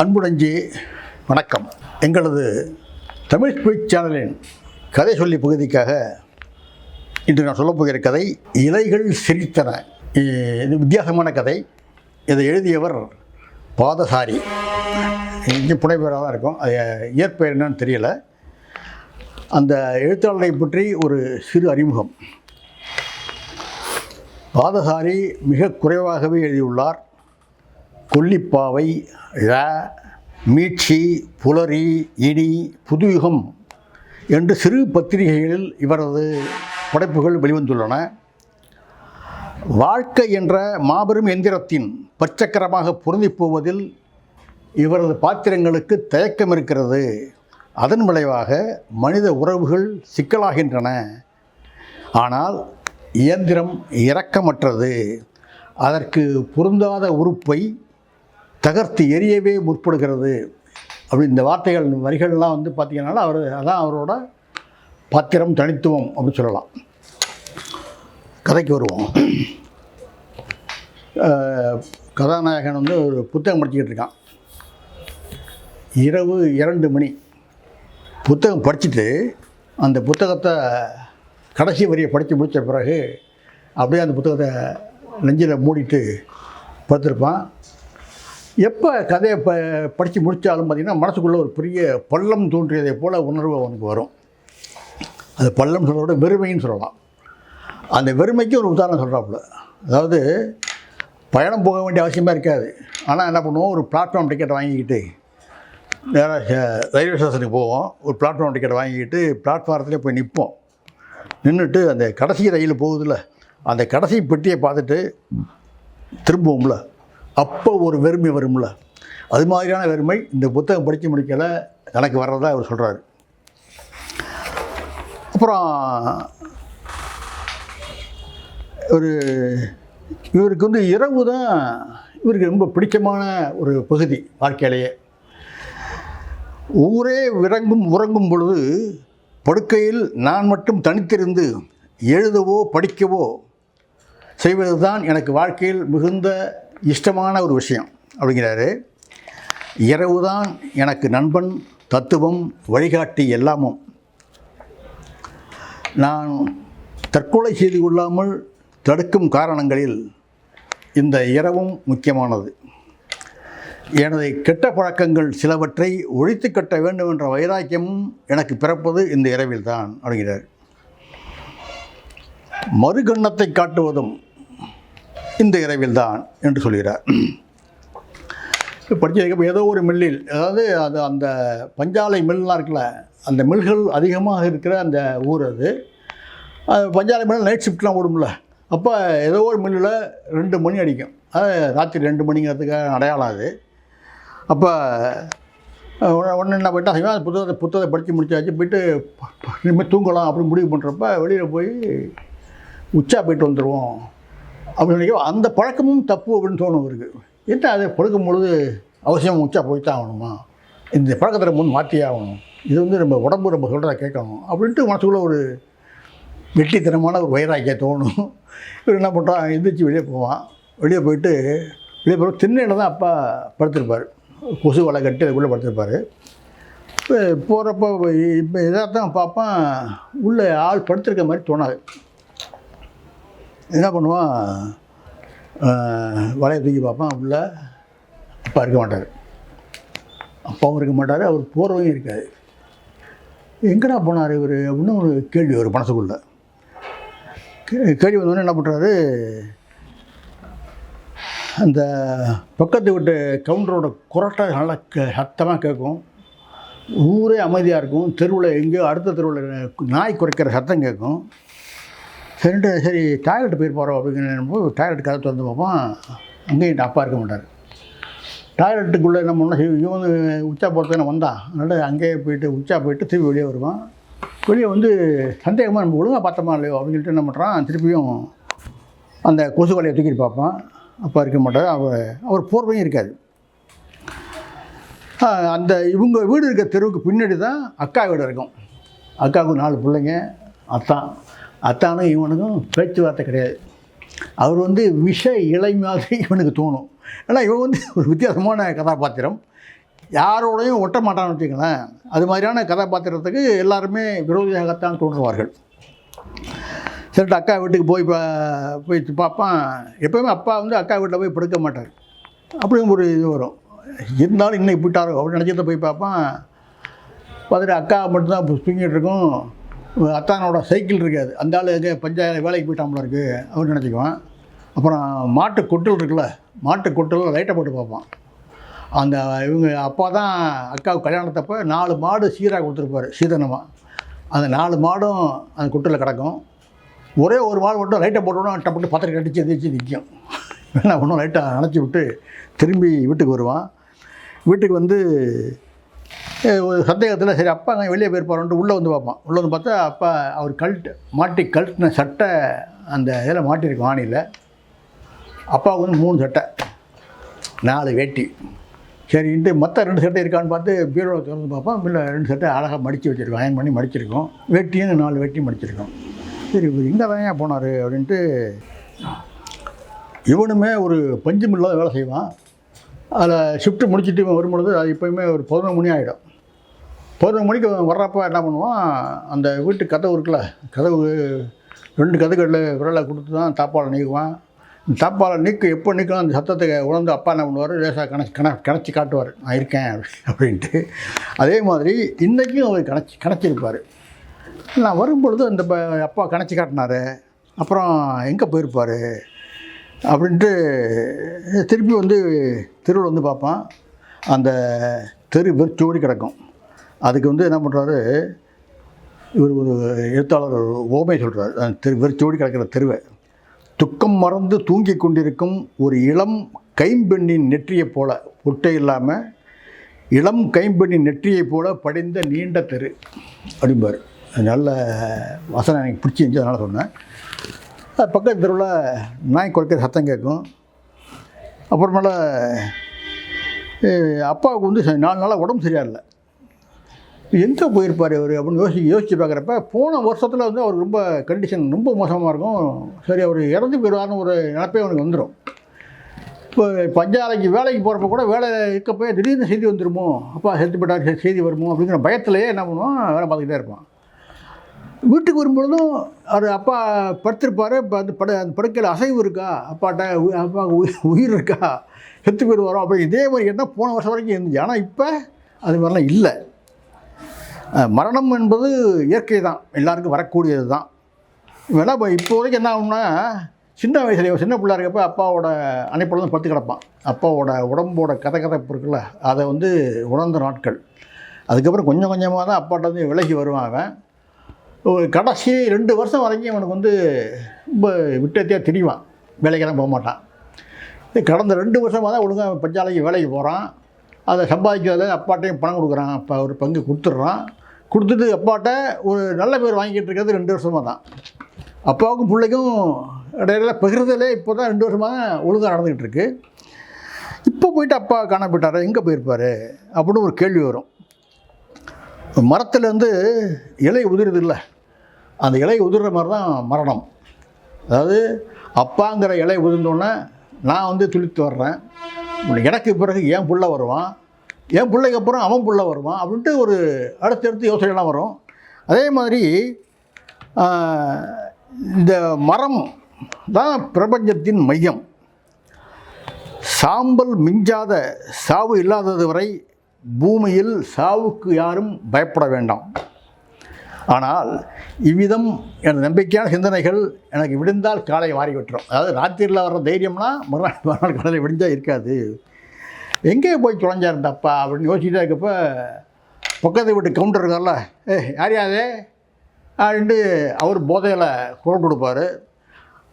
அன்புடஞ்சி வணக்கம். எங்களது தமிழ் ஸ்பீச் சேனலின் கதை சொல்லி பகுதிக்காக இன்று நான் சொல்லப்போகிற கதை இலைகள் சிரித்தன. இது வித்தியாசமான கதை. இதை எழுதியவர் பாதசாரி. இங்கே புனைப்பெயராக தான் இருக்கும். அது இயற்பெயர் என்னன்னு தெரியல. அந்த எழுத்தாளரை பற்றி ஒரு சிறு அறிமுகம். பாதசாரி மிக குறைவாகவே எழுதியுள்ளார். கொல்லிப்பாவை ழ மீட்சி புலரி இனி புதுயுகம் என்று சிறு பத்திரிகைகளில் இவரது படைப்புகள் வெளிவந்துள்ளன. வாழ்க்கை என்ற மாபெரும் எந்திரத்தின் பச்சக்கரமாக பொருந்திப் போவதில் இவரது பாத்திரங்களுக்கு தயக்கம் இருக்கிறது. அதன் விளைவாக மனித உறவுகள் சிக்கலாகின்றன. ஆனால் இயந்திரம் இரக்கமற்றது. அதற்கு பொருந்தாத உறுப்பை தகர்த்து எரியவே முற்படுகிறது. அப்படி இந்த வார்த்தைகள் வரிகள்லாம் வந்து பார்த்திங்கனால அவர் அதான் அவரோட பாத்திரம் தனித்துவம் அப்படின்னு சொல்லலாம். கதைக்கு வருவோம். கதாநாயகன் வந்து ஒரு புத்தகம் படிச்சுக்கிட்டு இருக்கான். இரவு இரண்டு மணி. புத்தகம் படிச்சுட்டு அந்த புத்தகத்தை கடைசி வரியை படித்து முடித்த பிறகு அப்படியே அந்த புத்தகத்தை நெஞ்சில் மூடிட்டு படுத்திருப்பான். எப்போ கதையை ப படித்து முடித்தாலும் பார்த்திங்கன்னா மனசுக்குள்ளே ஒரு பெரிய பள்ளம் தோன்றியதை போல் உணர்வு அவனுக்கு வரும். அது பள்ளம் சொல்கிறத விட வெறுமைன்னு சொல்லலாம். அந்த வெறுமைக்கு ஒரு உதாரணம் சொல்கிறாப்புல அதாவது பயணம் போக வேண்டிய அவசியமாக இருக்காது. ஆனால் என்ன பண்ணுவோம்? ஒரு பிளாட்ஃபார்ம் டிக்கெட் வாங்கிக்கிட்டு நேராக ரயில்வே ஸ்டேஷனுக்கு போவோம். ஒரு பிளாட்ஃபார்ம் டிக்கெட் வாங்கிக்கிட்டு பிளாட்ஃபாரத்துலேயே போய் நிற்போம் நின்றுட்டு அந்த கடைசி ரயில் போகுதுல்ல அந்த கடைசி பெட்டியை பார்த்துட்டு திரும்புவோம்ல. அப்போ ஒரு வெறுமை வரும்ல? அது மாதிரியான வெறுமை இந்த புத்தகம் படித்து முடிக்கல எனக்கு வர்றதா அவர் சொல்கிறாரு அப்புறம் ஒரு இவருக்கு வந்து இரவு தான் இவருக்கு ரொம்ப பிடிச்சமான ஒரு பகுதி வாழ்க்கையிலேயே. ஊரே விறங்கும் உறங்கும் பொழுது படுக்கையில் நான் மட்டும் தனித்திருந்து எழுதவோ படிக்கவோ செய்வதுதான் எனக்கு வாழ்க்கையில் மிகுந்த இஷ்டமான ஒரு விஷயம் அப்படிங்கிறாரு. இரவுதான் எனக்கு நண்பன் தத்துவம் வழிகாட்டி எல்லாமும். நான் தற்கொலை செய்து கொள்ளாமல் தடுக்கும் காரணங்களில் இந்த இரவும் முக்கியமானது. எனது கெட்ட பழக்கங்கள் சிலவற்றை ஒழித்து கட்ட வேண்டும் என்ற வைராக்கியமும் எனக்கு பிறப்பது இந்த இரவில்தான் அப்படிங்கிறார். மறுகண்ணத்தை காட்டுவதும் இந்த இரவில்தான் என்று சொல்கிறார். படித்ததுக்கு ஏதோ ஒரு மில்லில் அதாவது அது அந்த பஞ்சாலை மில்லாம் இருக்குல்ல அந்த மில்கள் அதிகமாக இருக்கிற அந்த ஊர் அது. பஞ்சாலை மில் நைட் ஷிஃப்ட்லாம் ஓடும்ல அப்போ ஏதோ ஒரு மில்லில் ரெண்டு மணி அடிக்கும். அது ராத்திரி ரெண்டு மணிங்கிறதுக்கு அடையாளம் அது. அப்போ ஒன்று என்ன போயிட்டா செய்வேன் புத்தகத்தை புத்தகத்தை படித்து முடிச்சாச்சு போயிட்டு இனிமேல் தூங்கலாம் அப்படின்னு முடிவு பண்ணுறப்ப வெளியில் போய் உச்சா போயிட்டு வந்துடுவோம் அப்படின்னு அந்த பழக்கமும் தப்பு அப்படின்னு தோணும் அவருக்கு. என்ன அதை படுக்கும் பொழுது அவசியம் முச்சா போய்த்தான் தான் ஆகணுமா? இந்த பழக்கத்தை முன் மாற்றியே ஆகணும். இது வந்து நம்ம உடம்பு நம்ம சொல்கிறத கேட்கணும். அப்படின்ட்டு மனசுக்குள்ளே ஒரு வெட்டித்தனமான ஒரு வைராக்கியம் தோணும். இவர் என்ன பண்ணுறான் எந்திரிச்சு வெளியே போவான். வெளியே போயிட்டு வெளியே போய் திண்ணையில் தான் அப்பா படுத்திருப்பார். கொசு வலை கட்டி அதுக்குள்ளே படுத்திருப்பார். போகிறப்ப இப்போ இதாக பார்ப்பான். உள்ளே ஆள் படுத்திருக்க மாதிரி தோணாது. என்ன பண்ணுவான்? வலையை தூக்கி பார்ப்பான். உள்ள அப்பா இருக்க மாட்டார். அப்பாவும் இருக்க மாட்டார் அவர் போகிறவங்க இருக்காது எங்கடா போனார் இவர்? அப்படின்னு ஒரு கேள்வி வரும் மனசுக்குள்ள. கே- கேள்வி வந்தோடனே என்ன பண்ணுறாரு அந்த பக்கத்து வீட்டு கவுண்டரோட குரட்டை நல்லா சத்தமாக கேட்கும். ஊரே அமைதியாக இருக்கும். தெருவில் எங்கேயோ அடுத்த தெருவில் நாய் குறைக்கிற சத்தம் கேட்கும். சரின்ட்டு சரி டாய்லெட் போயிட்டு போகிறோம் அப்படிங்கிறப்போ டாய்லெட் கதை திறந்து பார்ப்போம். அங்கேயும் அப்பா இருக்க மாட்டார். டாய்லெட்டுக்குள்ளே என்ன பண்ணோம் சரி, இவன் உச்சா போகிறதுக்கு வந்தான் அதனால் அங்கேயே போயிட்டு உச்சா போயிட்டு திருப்பி வெளியே வருவான். வெளியே வந்து சந்தேகமாக நம்ம ஒழுங்காக பார்த்தோமா இல்லையோ அப்படின்னு சொல்லிட்டு என்ன பண்ணுறான் திருப்பியும் அந்த கொசு வலையை தூக்கிட்டு பார்ப்பான். அப்பா இருக்க மாட்டார். அவர் அவர் போர்வையும் இருக்காது. அந்த இவங்க வீடு இருக்க தெருவுக்கு பின்னாடி தான் அக்கா வீடு இருக்கும். அக்காவுக்கு நாலு பிள்ளைங்க அத்தான். அத்தானும் இவனுக்கும் பேச்சுவார்த்தை கிடையாது. அவர் வந்து விஷ இலை மாதிரி இவனுக்கு தோணும். ஏன்னா இவன் வந்து ஒரு வித்தியாசமான கதாபாத்திரம். யாரோடையும் ஒட்ட மாட்டான்னு வச்சுங்களேன் அது மாதிரியான கதாபாத்திரத்துக்கு எல்லாருமே விரோதியாகத்தான் தோன்றுவார்கள். சரிட்டு அக்கா வீட்டுக்கு போய் பா- போய் பார்ப்பான். எப்போயுமே அப்பா வந்து அக்கா வீட்டில் போய் படுக்க மாட்டார். அப்படியும் ஒரு இது வரும். இருந்தாலும் இன்னைக்கு போயிட்டாரோ அப்படின்னு நினச்சிட்டு போய் பார்ப்பான். பார்த்துட்டு அக்கா மட்டும்தான் இப்போ தூங்கிட்டு இருக்கும். அத்தானோட சைக்கிள் இருக்காது. அந்த ஆள் எங்கே பஞ்சாயத்து வேலைக்கு போயிட்டாமல இருக்கு. அவர் நினச்சிக்குவான். அப்புறம் மாட்டு கொட்டல் இருக்குல்ல மாட்டு கொட்டில் லைட்டை போட்டு பார்ப்பான். அந்த இவங்க அப்பா தான் அக்காவுக்கு கல்யாணத்தப்போ நாலு மாடு சீராக கொடுத்துருப்பாரு சீதனமாக அந்த நாலு மாடும் அந்த குட்டில் கிடக்கும். ஒரே ஒரு மாடு மட்டும் லைட்டை போட்டோன்னா டப்பட்டு பத்திரிக்கை அடித்து எதிர்த்து நிற்கும் என்ன ஒன்றும் லைட்டை அணைச்சி விட்டு திரும்பி வீட்டுக்கு வருவான். வீட்டுக்கு வந்து சந்தேகத்தில் சரி அப்பா அங்கே வெளியே போயிருப்பாருன்ட்டு உள்ளே வந்து பார்ப்பான். உள்ளே வந்து பார்த்தா அப்பா அவர் கழட்டு மாட்டி கழட்டின சட்டை அந்த இதில் மாட்டியிருக்கும் ஆணியில். அப்பாவுக்கு வந்து மூணு சட்டை நாலு வேட்டி. சரின்ட்டு மற்ற ரெண்டு சட்டை இருக்கான்னு பார்த்து பீரோவில் திறந்து பார்ப்போம் இல்லை ரெண்டு சட்டை அழகாக மடித்து வச்சுருக்கோம் அயன் பண்ணி மடிச்சிருக்கோம். வெட்டியும் நாலு வெட்டியும் மடிச்சிருக்கோம். சரி இவர் இங்கே தான் ஏன் போனார் அப்படின்ட்டு இவனுமே ஒரு பஞ்சு மில்லாத வேலை செய்வான். அதில் ஷிஃப்ட்டு முடிச்சுட்டு வரும்பொழுது அது எப்போயுமே ஒரு பதினொன்று மணி ஆகிடும் பதினொரு மணிக்கு வர்றப்ப என்ன பண்ணுவான் அந்த வீட்டு கதவு இருக்குல்ல கதவு ரெண்டு கதவுகளில் விரலை கொடுத்து தான் தாப்பாலை நீக்குவான். தாப்பாலை நீக்கு எப்போ நீக்கணும் அந்த சத்தத்தை உணர்ந்து அப்பா என்ன பண்ணுவார் லேசாக கணச்சி கண கணச்சி காட்டுவார். நான் இருக்கேன் அப்படின்ட்டு. அதே மாதிரி இன்றைக்கும் அவர் கணச்சி கணச்சிருப்பார். நான் வரும்பொழுது அந்த ப- அப்பா கணச்சி காட்டினாரு. அப்புறம் எங்கே போயிருப்பார்? அப்படின்ட்டு திருப்பி வந்து தெருவில் வந்து பார்ப்பான். அந்த தெரு வெறிச்சோடி கிடக்கும். அதுக்கு வந்து என்ன பண்ணுறாரு இவர் ஒரு எழுத்தாளர் ஒரு ஓமை சொல்கிறார் தெரு வெறிச்சோடி கிடக்கிற தெருவை. துக்கம் மறந்து தூங்கிக் கொண்டிருக்கும் ஒரு இளம் கைம்பெண்ணின் நெற்றியைப் போல பொட்டை இல்லாமல் இளம் கைம்பெண்ணின் நெற்றியைப் போல படிந்த நீண்ட தெரு. அப்படிம்பார். நல்ல வசனம் எனக்கு பிடிச்சிருந்துச்சு அதனால் சொன்னேன். அது பக்கத்து தெருவில் நாய் குறைக்கிற சத்தம் கேட்கும். அப்புறமேல அப்பாவுக்கு வந்து ச- நாலு நாளாக உடம்பு சரியாக இல்லை எங்கே போயிருப்பார் அவர் அப்படின்னு யோசி யோசித்து பார்க்குறப்ப போன வருஷத்தில் வந்து அவர் ரொம்ப கண்டிஷன் ரொம்ப மோசமாக இருக்கும். சரி அவர் இறந்து போயிடுவார்னு ஒரு நினப்பே அவனுக்கு வந்துடும் இப்போ பஞ்சாலைக்கு வேலைக்கு போகிறப்ப கூட வேலை இருக்க போய் திடீர்னு செய்தி வந்துருமோ? அப்பா செத்து போட்டார் செய்தி வருமோ? அப்படிங்கிற பயத்திலேயே என்ன பண்ணுவோம் வேலை பார்த்துக்கிட்டே இருப்பான். வீட்டுக்கு வரும்பொழுதும் அவர் அப்பா படுத்திருப்பார். இப்போ அந்த படு அந்த படுக்கையில் அசைவு இருக்கா? அப்பாட்ட உ- உயிர் உயிர் இருக்கா? செத்து போயிடுவாரோ? அப்போ இதே மாதிரி என்ன போன வருஷம் வரைக்கும் இருந்துச்சு. ஆனால் இப்போ அது மாதிரிலாம் இல்லை. மரணம் என்பது இயற்கை தான் எல்லாருக்கும் வரக்கூடியது தான் வேணா இப்போ இப்போதைக்கு என்ன ஆகும்னா சின்ன வயசுல சின்ன பிள்ளை இருக்கப்ப அப்பாவோட அணைப்பில் தான் படுத்து கிடப்பான். அப்பாவோட உடம்போட கதை கதைப்பு இருக்குல்ல அதை வந்து உணர்ந்த நாட்கள். அதுக்கப்புறம் கொஞ்சம் கொஞ்சமாக தான் அப்பாட்ட வந்து விலகி வருவான் அவன். ஒரு கடைசி ரெண்டு வருஷம் வரைக்கும் அவனுக்கு வந்து ரொம்ப விட்டத்தையாக திரிவான். வேலைக்கெல்லாம் போக மாட்டான். கடந்த ரெண்டு வருஷமாக தான் ஒழுங்காக பஞ்சாலைக்கு வேலைக்கு போகிறான் அதை சம்பாதிக்கிறத அப்பாட்டையும் பணம் கொடுக்குறான். இப்போ ஒரு பங்கு கொடுத்துட்றான். கொடுத்துட்டு அப்பாட்ட ஒரு நல்ல பேர் வாங்கிக்கிட்டு இருக்கிறது ரெண்டு வருஷமாக தான். அப்பாவுக்கும் பிள்ளைக்கும் இடையில பகிர்றதுலே இப்போ தான் ரெண்டு வருஷமாக ஒழுங்காக நடந்துக்கிட்டு இருக்கு. இப்போ போயிட்டு அப்பா காண போயிட்டார்? எங்கே போயிருப்பார்? அப்படின்னு ஒரு கேள்வி வரும். மரத்துலேருந்து இலை உதிருது இல்லை. அந்த இலை உதிர்ற மாதிரி தான் மரணம். அதாவது அப்பாங்கிற இலை உதிர்ந்தோடனே நான் வந்து துளித்து வர்றேன். எனக்கு பிறகு ஏன் புள்ள வருவான். என் பிள்ளைக்கு அப்புறம் அவன் பிள்ளை வருவான் அப்படின்ட்டு ஒரு அடுத்தடுத்து யோசனைலாம் வரும். அதே மாதிரி இந்த மரம் தான் பிரபஞ்சத்தின் மையம். சாம்பல் மிஞ்சாத சாவு இல்லாதது வரை பூமியில் சாவுக்கு யாரும் பயப்பட வேண்டாம். ஆனால் இவ்விதம் எனது நம்பிக்கையான சிந்தனைகள் எனக்கு விடுந்தால் காலை மாறி விட்டுரும். அதாவது ராத்திரியில் வர்ற தைரியம்னா மறுநாள் மறுநாள் காலையில் விடிஞ்சால் இருக்காது. எங்கே போய் தொலைஞ்சார் இந்த அப்படின்னு யோசிச்சுட்டே இருக்கப்போ பக்கத்து வீட்டு கவுண்டர் இருக்கார்ல ஏ யார் யாரு? அப்படின்ட்டு அவர் போதையில் குரல் கொடுப்பார்.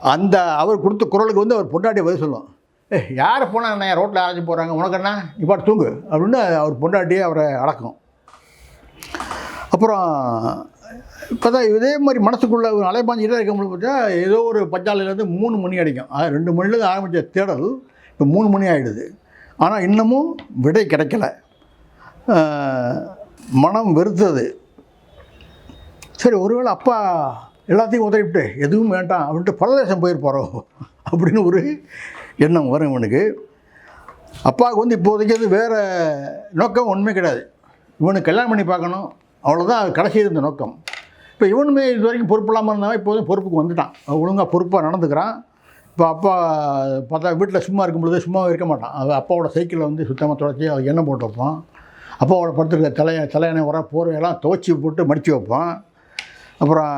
அந்த அவர் கொடுத்த குரலுக்கு வந்து அவர் பொண்டாட்டி பதில் சொல்லும். ஏ யார் போனால் என்ன ரோட்டில் யாராச்சும் போகிறாங்க உனக்கு என்ன? இப்போ தூங்கு. அப்படின்னு அவர் பொண்டாட்டியே அவரை அடக்கும். அப்புறம் இப்போ தான் இதே மாதிரி மனசுக்குள்ளே ஒரு அலைபாஞ்சிட்டே இருக்கும்போது பார்த்தா ஏதோ ஒரு பஞ்சாலையிலேருந்து மூணு மணி அடிக்கும். அது ரெண்டு மணிலேருந்து ஆரம்பித்த தேடல் இப்போ மூணு மணி ஆகிடுது ஆனால் இன்னமும் விடை கிடைக்கல. மனம் வெறுத்தது. சரி ஒருவேளை அப்பா எல்லாத்தையும் உதறிவிட்டு எதுவும் வேண்டாம் அப்படின்ட்டு பரதேசம் போயிருப்பாரோ அப்படின்னு ஒரு எண்ணம் வரும் இவனுக்கு. அப்பாவுக்கு வந்து இப்போதைக்கு அது வேறு நோக்கம் ஒன்றுமே கிடையாது. இவனுக்கு கல்யாணம் பண்ணி பார்க்கணும் அவ்வளோதான் கடைசி இருந்த நோக்கம். இப்போ இவனுமே இது வரைக்கும் பொறுப்பு இல்லாமல் இருந்தாலும் இப்போதும் பொறுப்புக்கு வந்துட்டான். அவன் ஒழுங்காக பொறுப்பாக நடந்துக்கிறான். இப்போ அப்பா பார்த்தா வீட்டில் சும்மா இருக்கும் பொழுது சும்மாவே இருக்க மாட்டான். அவன் அப்பாவோட சைக்கிளில் வந்து சுத்தமாக துடைச்சி அது எண்ணெய் போட்டு வைப்பான். அப்பாவோட படுத்துருக்க தலைய தலையணை உர போர்வையெல்லாம் துவச்சி போட்டு மடித்து வைப்பான். அப்புறம்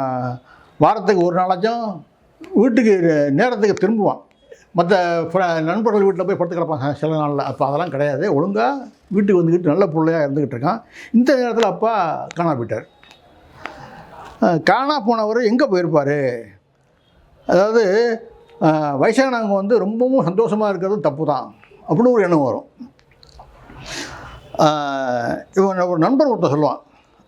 வாரத்துக்கு ஒரு நாளாச்சும் வீட்டுக்கு நேரத்துக்கு திரும்புவான். மற்ற நண்பர்கள் வீட்டில் போய் படுத்து கிடப்பாங்க சில நாளில். அப்போ அதெல்லாம் கிடையாது. ஒழுங்காக வீட்டுக்கு வந்துக்கிட்டு நல்ல பிள்ளையாக இருந்துக்கிட்டு இருக்கான். இந்த நேரத்தில் அப்பா காணா போயிட்டார். காணா போனவர் எங்கே போயிருப்பார்? அதாவது வயசானவங்க வந்து ரொம்பவும் சந்தோஷமாக இருக்கிறது தப்பு தான் அப்படின்னு ஒரு எண்ணம் வரும். இவன் ஒரு நண்பர் ஒருத்தர் சொல்லுவான்.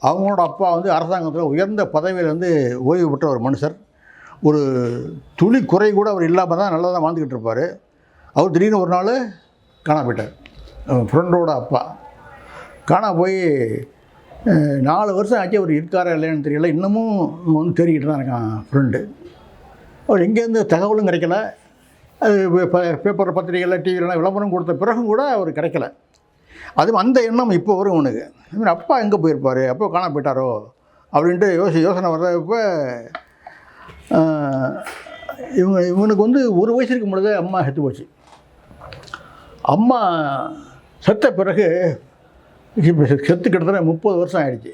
அவங்களோட அப்பா வந்து அரசாங்கத்தில் உயர்ந்த பதவியில் வந்து ஓய்வு பெற்ற ஒரு மனுஷர். ஒரு துளி குறை கூட அவர் இல்லாமல் தான் நல்லா தான் வாழ்ந்துக்கிட்டு இருப்பார். அவர் திடீர்னு ஒரு நாள் காணா போயிட்டார். ஃப்ரெண்டோட அப்பா. காணா போய் நாலு வருஷம் ஆச்சு அவர் இருக்காரா இல்லைன்னு தெரியல. இன்னமும் வந்து தேடிக்கிட்டு தான் இருக்கான் ஃப்ரெண்டு அவர் எங்கேருந்து தகவலும் கிடைக்கல. அது பேப்பர் பத்திரிகையில் டிவிலலாம் விளம்பரம் கொடுத்த பிறகும் கூட அவர் கிடைக்கல. அதுவும் அந்த எண்ணம் இப்போ வரும் உனக்கு. இவன் அப்பா எங்கே போயிருப்பார்? அப்போ காணா போயிட்டாரோ? அப்படின்ட்டு யோசி யோசனை வர்றப்ப இவங்க இவனுக்கு வந்து ஒரு வயசு இருக்கும் பொழுது அம்மா செத்து போச்சு. அம்மா செத்த பிறகு இப்போ செத்து கிட்டத்தட்ட முப்பது வருஷம் ஆயிடுச்சு.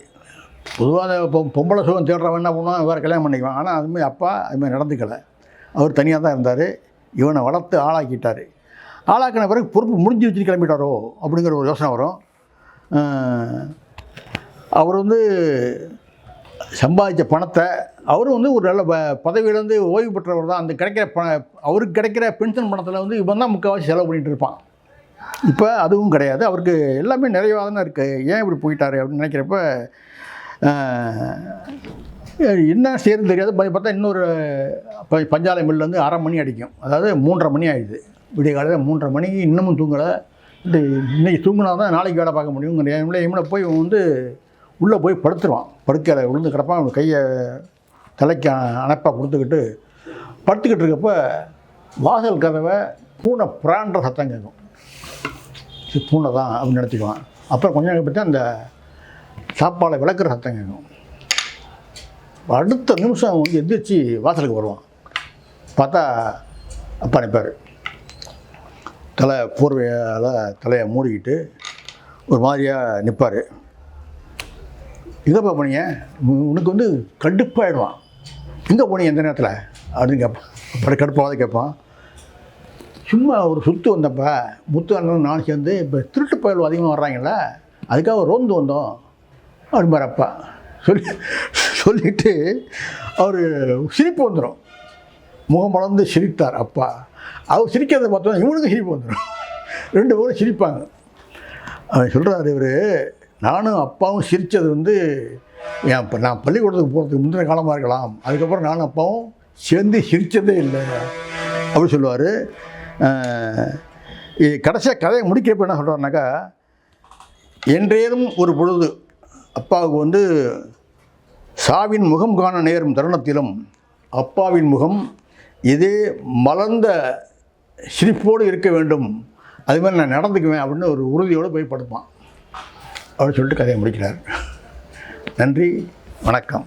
பொதுவாக பொ பொம்பளை சுகம் தேடுறவன் என்ன பண்ணுவான்? வேறு கல்யாணம் பண்ணிக்குவான். ஆனால் அதுமாதிரி அப்பா அதுமாதிரி நடந்துக்கலை. அவர் தனியாக தான் இருந்தார். இவனை வளர்த்து ஆளாக்கிட்டார். ஆளாக்கின பிறகு பொறுப்பு முடிஞ்சு வச்சுட்டு கிளம்பிட்டாரோ? அப்படிங்கிற ஒரு யோசனை வரும். அவர் வந்து சம்பாதிச்ச பணத்தை அவரும் வந்து ஒரு நல்ல ப- பதவியிலேருந்து ஓய்வு பெற்றவர் தான். அந்த கிடைக்கிற ப அவருக்கு கிடைக்கிற பென்ஷன் பணத்தில் வந்து இவன் தான் முக்கால்வாசி செலவு பண்ணிகிட்டு இருப்பான். இப்போ அதுவும் கிடையாது. அவருக்கு எல்லாமே நிறைவாக தானே இருக்குது ஏன் இப்படி போயிட்டார் அப்படின்னு நினைக்கிறப்ப என்ன செய்யறது தெரியாது. பார்த்தா இன்னொரு பஞ்சாலை மில்லேருந்து அரை மணி அடிக்கும். அதாவது மூன்றரை மணி ஆயிடுது. விடிய காலையில் மூன்றரை மணிக்கு இன்னமும் தூங்கலை. இந்த இன்னைக்கு தூங்கினா தான் நாளைக்கு வேலை பார்க்க முடியுங்கிற டைமில் இவனை போய் இவன் வந்து உள்ளே போய் படுத்துருவான். படுக்கையில விழுந்து கிடப்பான். அவன் கையை தலைக்கு அணைப்பாக கொடுத்துக்கிட்டு படுத்துக்கிட்டு இருக்கப்போ வாசல் கதவை பூனை பிராண்ட சத்தம் கேட்கும். சரி பூனை தான் அப்படின்னு நினச்சிக்குவான். அப்புறம் கொஞ்ச நேரம் பார்த்தா அந்த சாப்பாடை விளக்குற சத்தம் கேட்கும். அடுத்த நிமிஷம் அவன் வந்து எந்திரிச்சு வாசலுக்கு வருவான். பார்த்தா அப்பா நிற்பார் தலை போர்வையால் தலையை மூடிக்கிட்டு ஒரு மாதிரியாக நிற்பார் இதை போனீங்க? உனக்கு வந்து கடுப்பாயிடுவான். எங்கே போனீங்க எந்த நேரத்தில்? அப்படின்னு கேட்பான் அப்புறம் கடுப்பாவது கேட்பான் சும்மா ஒரு சுற்று வந்தப்ப முத்து அண்ணன் நானும் சேர்ந்து இப்போ திருட்டு பயல் அதிகமாக வர்றாங்கல்ல அதுக்காக ரோந்து வந்தோம். அப்படிம்பார் அப்பா. சொல்லி சொல்லிட்டு அவர் சிரிப்பு வந்துடும் முகம் வளர்ந்து சிரித்தார் அப்பா. அவர் சிரிக்கிறத பார்த்தோம் இவனுக்கு சிரிப்பு வந்துடும் ரெண்டு பேரும் சிரிப்பாங்க. அவன் சொல்கிறாரு இவர் நானும் அப்பாவும் சிரித்தது வந்து என் இப்போ நான் பள்ளிக்கூடத்துக்கு போகிறதுக்கு முந்தின காலமாக இருக்கலாம். அதுக்கப்புறம் நானும் அப்பாவும் சேர்ந்து சிரித்ததே இல்லை. அப்படி சொல்லுவார். கடைசியாக கதையை முடிக்கிறப்ப என்ன சொல்கிறாருனாக்கா என்றேனும் ஒரு பொழுது அப்பாவுக்கு வந்து சாவின் முகம் காண நேரும் தருணத்திலும் அப்பாவின் முகம் இதே மலர்ந்த சிரிப்போடு இருக்க வேண்டும். அது மாதிரி நான் நடந்துக்குவேன் அப்படின்னு ஒரு உறுதியோடு போய் படுப்பான். அப்படின்னு சொல்லிட்டு கதையை முடிக்கிறார். நன்றி வணக்கம்.